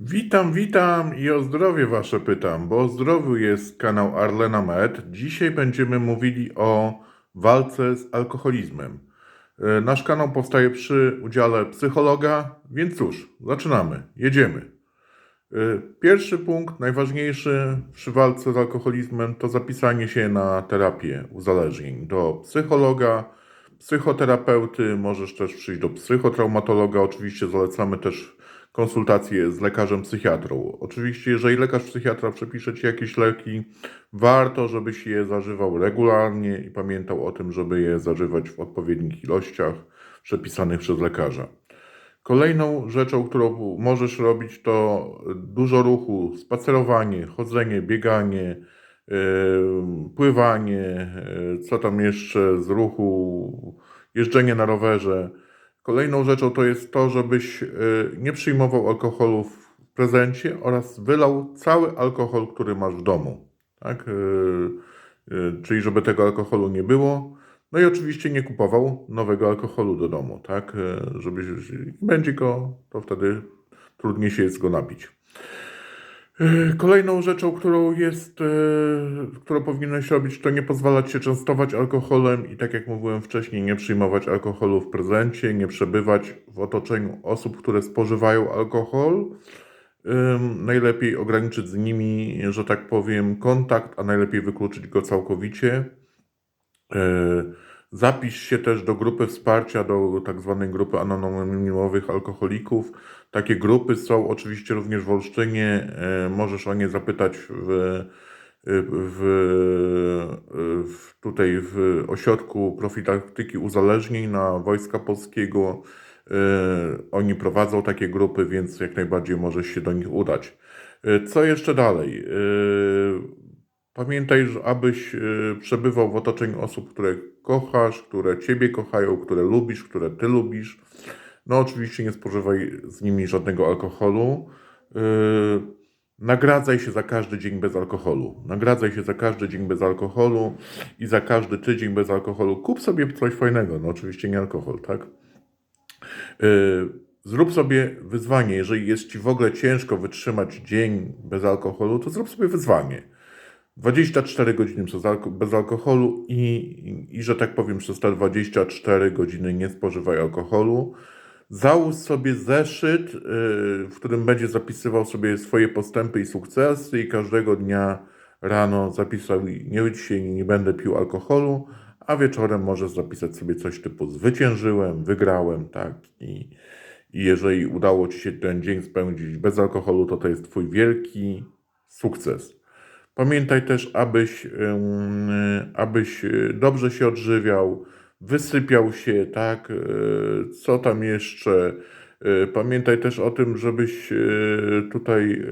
Witam, witam i o zdrowie Wasze pytam, bo o zdrowiu jest kanał Arlena Med. Dzisiaj będziemy mówili o walce z alkoholizmem. E, Nasz kanał powstaje przy udziale psychologa, więc cóż, zaczynamy, jedziemy. E, Pierwszy punkt, najważniejszy przy walce z alkoholizmem, to zapisanie się na terapię uzależnień do psychologa, psychoterapeuty, możesz też przyjść do psychotraumatologa. Oczywiście zalecamy też konsultacje z lekarzem psychiatrą. Oczywiście, jeżeli lekarz psychiatra przepisze ci jakieś leki, warto, żebyś je zażywał regularnie i pamiętał o tym, żeby je zażywać w odpowiednich ilościach przepisanych przez lekarza. Kolejną rzeczą, którą możesz robić, to dużo ruchu, spacerowanie, chodzenie, bieganie, yy, pływanie, yy, co tam jeszcze z ruchu, jeżdżenie na rowerze. Kolejną rzeczą to jest to, żebyś yy, nie przyjmował alkoholu w prezencie oraz wylał cały alkohol, który masz w domu. Tak? Yy, yy, Czyli żeby tego alkoholu nie było. No i oczywiście nie kupował nowego alkoholu do domu, tak? E, Żeby będzie go, to wtedy trudniej się jest go napić. E, Kolejną rzeczą, którą jest, e, którą powinieneś robić, to nie pozwalać się częstować alkoholem i tak jak mówiłem wcześniej, nie przyjmować alkoholu w prezencie, nie przebywać w otoczeniu osób, które spożywają alkohol. Najlepiej ograniczyć z nimi, że tak powiem, kontakt, a najlepiej wykluczyć go całkowicie. E, Zapisz się też do grupy wsparcia, do tak zwanej grupy anonimowych alkoholików. Takie grupy są oczywiście również w Olsztynie. E, Możesz o nie zapytać w, w, w, tutaj w ośrodku profilaktyki uzależnień na Wojska Polskiego. E, Oni prowadzą takie grupy, więc jak najbardziej możesz się do nich udać. E, Co jeszcze dalej? Pamiętaj, abyś e, przebywał w otoczeniu osób, które kochasz, które ciebie kochają, które lubisz, które ty lubisz. No oczywiście nie spożywaj z nimi żadnego alkoholu. E, Nagradzaj się za każdy dzień bez alkoholu. Nagradzaj się za każdy dzień bez alkoholu i za każdy tydzień bez alkoholu. Kup sobie coś fajnego. No oczywiście nie alkohol, tak? E, Zrób sobie wyzwanie. Jeżeli jest ci w ogóle ciężko wytrzymać dzień bez alkoholu, to zrób sobie wyzwanie. 24 godziny bez alkoholu i, i, i, że tak powiem, przez te 24 godziny nie spożywaj alkoholu. Załóż sobie zeszyt, yy, w którym będzie zapisywał sobie swoje postępy i sukcesy i każdego dnia rano zapisał, nie dzisiaj nie będę pił alkoholu, a wieczorem możesz zapisać sobie coś typu zwyciężyłem, wygrałem, tak, i, i jeżeli udało Ci się ten dzień spędzić bez alkoholu, to to jest Twój wielki sukces. Pamiętaj też, abyś, ym, abyś y, dobrze się odżywiał, wysypiał się, tak? y, Co tam jeszcze? Pamiętaj też o tym, żebyś tutaj,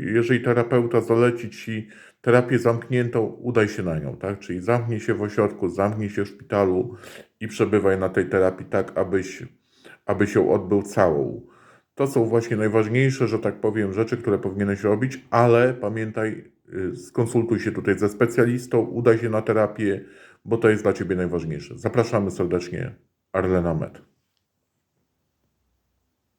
jeżeli terapeuta zaleci ci terapię zamkniętą, udaj się na nią, tak? Czyli zamknij się w ośrodku, zamknij się w szpitalu i przebywaj na tej terapii tak, abyś, abyś ją odbył całą. To są właśnie najważniejsze, że tak powiem, rzeczy, które powinieneś robić, ale pamiętaj, y, skonsultuj się tutaj ze specjalistą, udaj się na terapię, bo to jest dla Ciebie najważniejsze. Zapraszamy serdecznie, Arlena Med.